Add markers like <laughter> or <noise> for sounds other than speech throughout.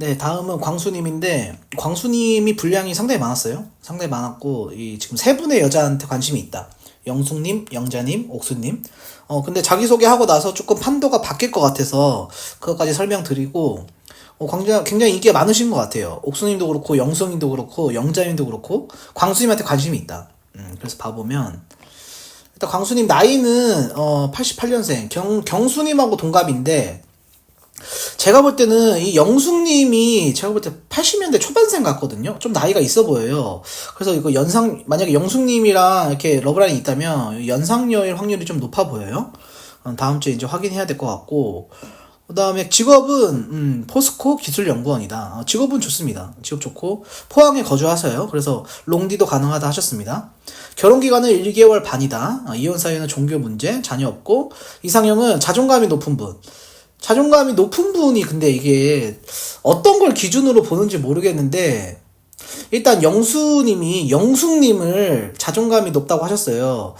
네, 다음은 광수님인데, 광수님이 분량이 상당히 많았어요. 상당히 많았고, 이 지금 세 분의 여자한테 관심이 있다. 영숙님, 영자님, 옥수님. 어, 근데 자기소개하고 나서 조금 판도가 바뀔 것 같아서, 그것까지 설명드리고, 어, 굉장히, 굉장히 인기가 많으신 것 같아요. 옥수님도 그렇고, 영숙님도 그렇고, 영자님도 그렇고, 광수님한테 관심이 있다. 음, 그래서 봐보면, 일단 광수님 나이는, 어, 88년생, 경, 경수님하고 동갑인데, 제가 볼 때는 이 영숙님이 제가 볼 때 80년대 초반생 같거든요. 좀 나이가 있어 보여요. 그래서 이거 연상 만약에 영숙님이랑 이렇게 러브라인이 있다면 연상녀일 확률이 좀 높아 보여요. 어, 다음 주에 이제 확인해야 될 것 같고 그다음에 직업은 음, 포스코 기술연구원이다. 어, 직업은 좋습니다. 직업 좋고 포항에 거주하셔요. 그래서 롱디도 가능하다 하셨습니다. 결혼 기간은 1개월 반이다. 어, 이혼 사유는 종교 문제, 자녀 없고 이상형은 자존감이 높은 분. 자존감이 높은 분이 근데 이게 어떤 걸 기준으로 보는지 모르겠는데 일단 영수님이 영숙님을 자존감이 높다고 하셨어요.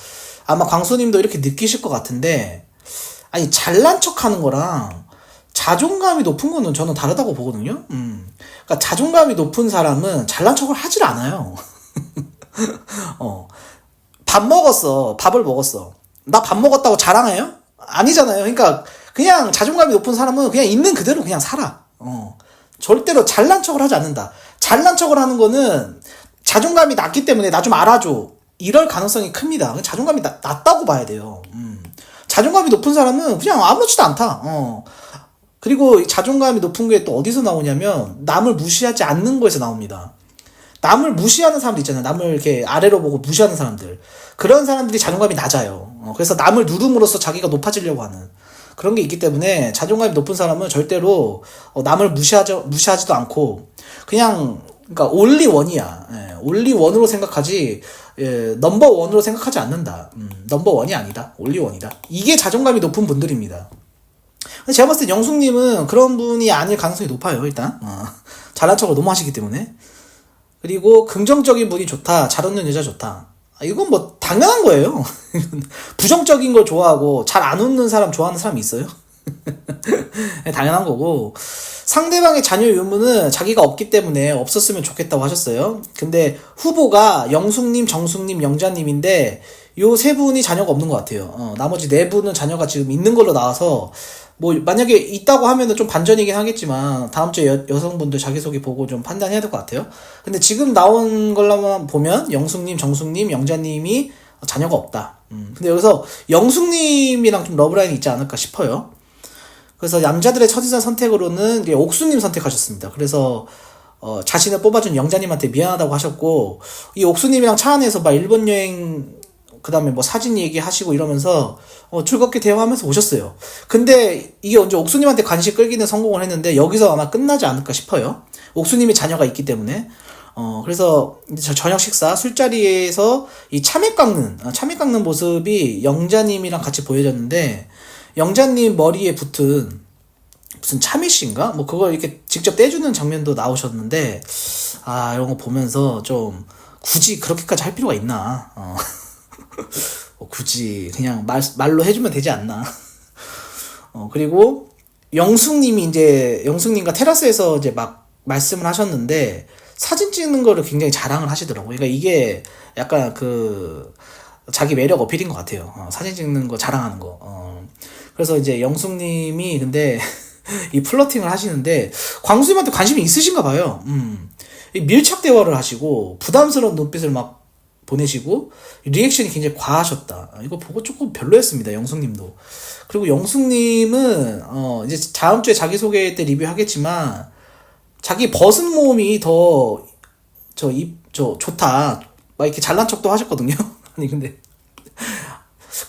아마 광수님도 이렇게 느끼실 것 같은데 아니 잘난 척하는 거랑 자존감이 높은 거는 저는 다르다고 보거든요. 음. 그러니까 자존감이 높은 사람은 잘난 척을 하질 않아요. <laughs> 어. 밥 먹었어. 밥을 먹었어. 나 밥 먹었다고 자랑해요? 아니잖아요. 그러니까 그냥 자존감이 높은 사람은 그냥 있는 그대로 그냥 살아. 어. 절대로 잘난 척을 하지 않는다. 잘난 척을 하는 거는 자존감이 낮기 때문에 나 좀 알아줘. 이럴 가능성이 큽니다. 자존감이 낮, 낮다고 봐야 돼요. 음. 자존감이 높은 사람은 그냥 아무렇지도 않다. 어. 그리고 이 자존감이 높은 게 또 어디서 나오냐면 남을 무시하지 않는 거에서 나옵니다. 남을 무시하는 사람들 있잖아요. 남을 이렇게 아래로 보고 무시하는 사람들. 그런 사람들이 자존감이 낮아요. 어, 그래서 남을 누름으로써 자기가 높아지려고 하는 그런 게 있기 때문에 자존감이 높은 사람은 절대로 어, 남을 무시하지, 무시하지도 않고 그냥 그러니까 올리 원이야. 예, 올리 원으로 생각하지 예, 넘버 원으로 생각하지 않는다. 음, 넘버 원이 아니다. 올리 원이다. 이게 자존감이 높은 분들입니다. 제가 봤을 때 영숙님은 그런 분이 아닐 가능성이 높아요. 일단 어, 잘난 척을 너무 하시기 때문에 그리고 긍정적인 분이 좋다. 잘 웃는 여자 좋다. 아, 이건 뭐 당연한 거예요. <laughs> 부정적인 걸 좋아하고 잘 안 웃는 사람 좋아하는 사람이 있어요? <laughs> 당연한 거고 상대방의 자녀 유무는 자기가 없기 때문에 없었으면 좋겠다고 하셨어요. 근데 후보가 영숙님, 정숙님, 영자님인데 요 세 분이 자녀가 없는 것 같아요. 어, 나머지 네 분은 자녀가 지금 있는 걸로 나와서 뭐 만약에 있다고 하면은 좀 반전이긴 하겠지만 다음 주에 여, 여성분들 자기소개 보고 좀 판단해야 될 것 같아요. 근데 지금 나온 걸로만 보면 영숙님, 정숙님, 영자님이 자녀가 없다. 음, 근데 여기서 영숙님이랑 좀 러브라인이 있지 않을까 싶어요. 그래서 남자들의 첫인상 선택으로는 이제 옥수님 선택하셨습니다. 그래서 어, 자신을 뽑아준 영자님한테 미안하다고 하셨고 이 옥수님이랑 차 안에서 막 일본 여행 그 다음에 뭐 사진 얘기하시고 이러면서 어, 즐겁게 대화하면서 오셨어요. 근데 이게 언제 옥수님한테 관심 끌기는 성공을 했는데 여기서 아마 끝나지 않을까 싶어요. 옥수님이 자녀가 있기 때문에. 어, 그래서 저 저녁 식사 술자리에서 이 참외 깎는, 아, 참외 깎는 모습이 영자님이랑 같이 보여졌는데 영자님 머리에 붙은 무슨 참외씨인가? 뭐 그걸 이렇게 직접 떼주는 장면도 나오셨는데 아 이런 거 보면서 좀 굳이 그렇게까지 할 필요가 있나? 어. 어, <laughs> 굳이 그냥 말, 말로 해주면 되지 않나. <laughs> 어, 그리고 영숙님이 이제, 영숙님과 테라스에서 이제 막 말씀을 하셨는데, 사진 찍는 거를 굉장히 자랑을 하시더라고요. 그러니까 이게 약간 그, 자기 매력 어필인 것 같아요. 어, 사진 찍는 거 자랑하는 거. 어. 그래서 이제 영숙님이 근데 <laughs> 이 플러팅을 하시는데, 광수님한테 관심이 있으신가 봐요. 음. 밀착 대화를 하시고, 부담스러운 눈빛을 막 보내시고 리액션이 굉장히 과하셨다. 이거 보고 조금 별로였습니다. 영숙님도. 그리고 영숙님은 어 이제 다음 주에 자기 소개 때 리뷰하겠지만 자기 벗은 몸이 더 저 입저 좋다. 막 이렇게 잘난 척도 하셨거든요. <laughs> 아니 근데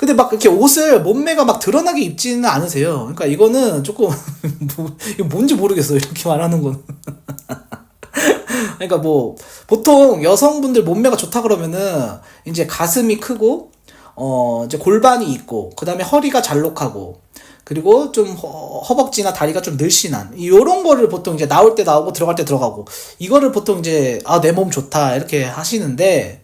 근데 막 이렇게 옷을 몸매가 막 드러나게 입지는 않으세요. 그러니까 이거는 조금 <laughs> 뭐, 뭔지 모르겠어요. 이렇게 말하는 건. <laughs> 그러니까 뭐 보통 여성분들 몸매가 좋다 그러면은 이제 가슴이 크고 어 이제 골반이 있고 그다음에 허리가 잘록하고 그리고 좀 허,벅지나 다리가 좀 늘씬한 이런 거를 보통 이제 나올 때 나오고 들어갈 때 들어가고 이거를 보통 이제 아 내 몸 좋다 이렇게 하시는데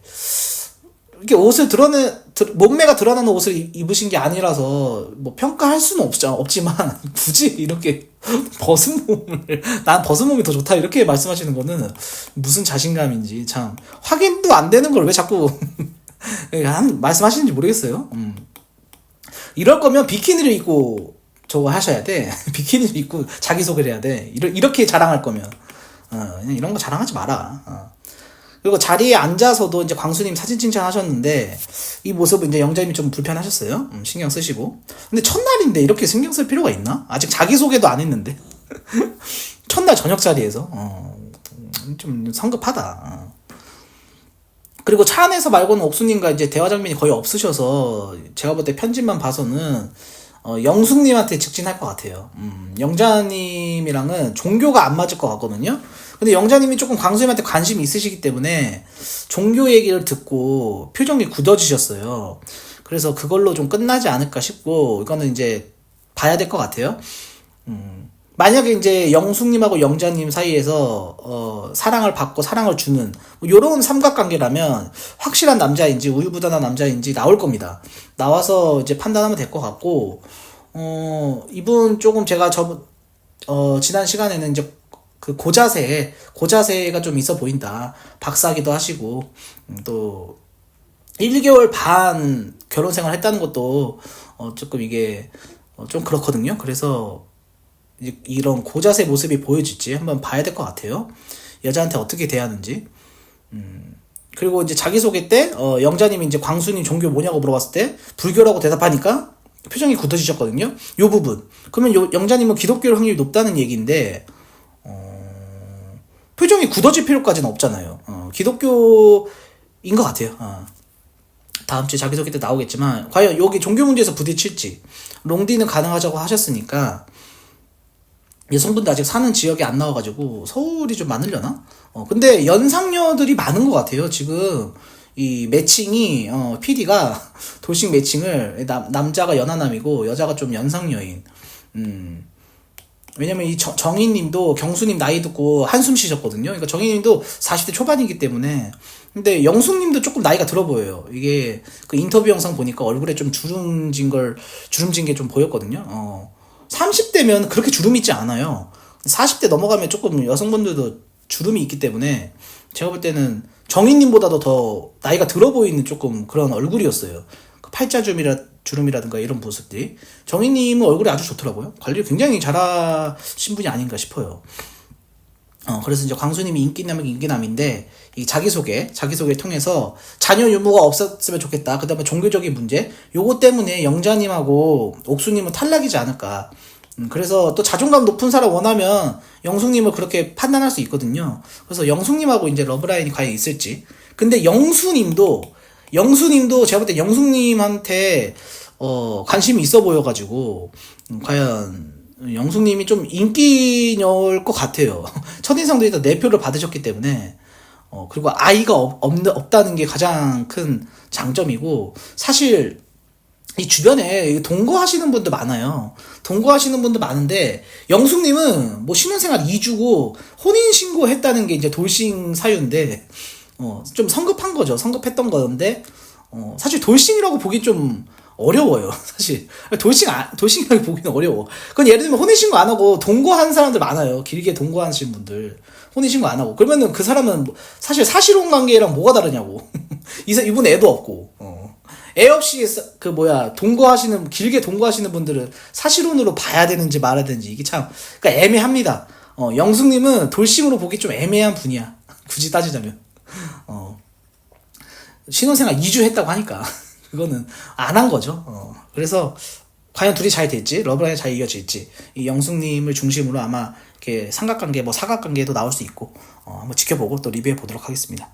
이렇게 옷을 드러내 드- 몸매가 드러나는 옷을 입- 입으신 게 아니라서 뭐 평가할 수는 없죠 없지만 <laughs> 굳이 이렇게 <laughs> 벗은 몸을 난 벗은 몸이 더 좋다 이렇게 말씀하시는 거는 무슨 자신감인지 참 확인도 안 되는 걸 왜 자꾸 <laughs> 한 말씀하시는지 모르겠어요. 음. 이럴 거면 비키니를 입고 저거 하셔야 돼. 비키니를 입고 자기 소개를 해야 돼. 이렇게 자랑할 거면 어, 그냥 이런 거 자랑하지 마라. 어. 그리고 자리에 앉아서도 이제 광수님 사진 칭찬하셨는데 이 모습은 이제 영자님이 좀 불편하셨어요. 음, 신경 쓰시고. 근데 첫날인데 이렇게 신경 쓸 필요가 있나? 아직 자기 소개도 안 했는데 <laughs> 첫날 저녁 자리에서 어, 음, 좀 성급하다. 어. 그리고 차 안에서 말고는 옥수님과 이제 대화 장면이 거의 없으셔서 제가 볼 때 편집만 봐서는 어, 영숙님한테 직진할 것 같아요. 음, 영자님이랑은 종교가 안 맞을 것 같거든요. 근데 영자님이 조금 광수님한테 관심이 있으시기 때문에 종교 얘기를 듣고 표정이 굳어지셨어요. 그래서 그걸로 좀 끝나지 않을까 싶고 이거는 이제 봐야 될 것 같아요. 만약에 이제 영숙님하고 영자님 사이에서 어, 사랑을 받고 사랑을 주는 뭐 요런 삼각관계라면 확실한 남자인지 우유부단한 남자인지 나올 겁니다. 나와서 이제 판단하면 될 것 같고 어 이분 조금 제가 저 어, 지난 시간에는 이제 그 고자세 고자세가 좀 있어 보인다. 박사기도 하시고 음, 또 1, 2개월 반 결혼 생활 했다는 것도 어, 조금 이게 어, 좀 그렇거든요. 그래서 이런 고자세 모습이 보여질지 한번 봐야 될 것 같아요. 여자한테 어떻게 대하는지. 음, 그리고 이제 자기소개 때, 어, 영자님이 이제 광수님 종교 뭐냐고 물어봤을 때, 불교라고 대답하니까 표정이 굳어지셨거든요. 요 부분. 그러면 요, 영자님은 기독교 확률이 높다는 얘기인데, 어, 표정이 굳어질 필요까지는 없잖아요. 어, 기독교인 것 같아요. 어. 다음 주에 자기소개 때 나오겠지만, 과연 여기 종교 문제에서 부딪힐지, 롱디는 가능하자고 하셨으니까, 여성분들 아직 사는 지역이 안 나와가지고 서울이 좀 많으려나? 어 근데 연상녀들이 많은 것 같아요. 지금 이 매칭이 어 PD가 <laughs> 돌싱 매칭을 남 남자가 연하남이고 여자가 좀 연상녀인. 음 왜냐면 이 정- 정희님도 경수님 나이 듣고 한숨 쉬셨거든요. 그러니까 정희님도 40대 초반이기 때문에. 근데 영숙님도 조금 나이가 들어 보여요. 이게 그 인터뷰 영상 보니까 얼굴에 좀 주름진 걸 주름진 게 좀 보였거든요. 어. 30대면 그렇게 주름이 있지 않아요. 40대 넘어가면 조금 여성분들도 주름이 있기 때문에 제가 볼 때는 정희님보다도 더 나이가 들어 보이는 조금 그런 얼굴이었어요. 그 팔자 주름이라, 주름이라든가 이런 모습들이. 정희님은 얼굴이 아주 좋더라고요. 관리를 굉장히 잘하신 분이 아닌가 싶어요. 어, 그래서 이제 광수님이 인기남은 인기남인데, 이 자기소개, 자기소개를 통해서 자녀 유무가 없었으면 좋겠다. 그 다음에 종교적인 문제, 요거 때문에 영자님하고 옥수님은 탈락이지 않을까. 음, 그래서 또 자존감 높은 사람 원하면 영숙님을 그렇게 판단할 수 있거든요. 그래서 영숙님하고 이제 러브라인이 과연 있을지. 근데 영수님도, 영수님도 제가 볼 때 영숙님한테, 어, 관심이 있어 보여가지고, 음, 과연 영숙님이 좀 인기녀일 것 같아요. <laughs> 첫인상도 일단 네 표를 받으셨기 때문에 어 그리고 아이가 없, 없, 없 다는 게 가장 큰 장점이고 사실 이 주변에 동거하시는 분들 많아요. 동거하시는 분들 많은데 영숙님은 뭐 신혼생활 2주고 혼인 신고 했다는 게 이제 돌싱 사유인데 어 좀 성급한 거죠. 성급했던 건데 어 사실 돌싱이라고 보기 좀 어려워요. <laughs> 사실 돌싱 아, 돌싱이라고 보기는 어려워. 그건 예를 들면 혼인 신고 안 하고 동거한 사람들 많아요. 길게 동거하신 분들 혼인 신고 안 하고 그러면은 그 사람은 뭐- 사실 사실혼 관계랑 뭐가 다르냐고. <laughs> 이사 이분 애도 없고. 어. 애 없이 사- 그 뭐야 동거하시는 길게 동거하시는 분들은 사실혼으로 봐야 되는지 말아야 되는지 이게 참 그러니까 애매합니다. 어, 영숙님은 돌싱으로 보기 좀 애매한 분이야. <laughs> 굳이 따지자면. 어. 신혼생활 2주 했다고 하니까 <laughs> 그거는 안 한 거죠. 어. 그래서 과연 둘이 잘 될지 러브라인 잘 이어질지 이 영숙님을 중심으로 아마 이렇게 삼각관계 뭐 사각관계도 나올 수 있고 어, 한번 지켜보고 또 리뷰해 보도록 하겠습니다.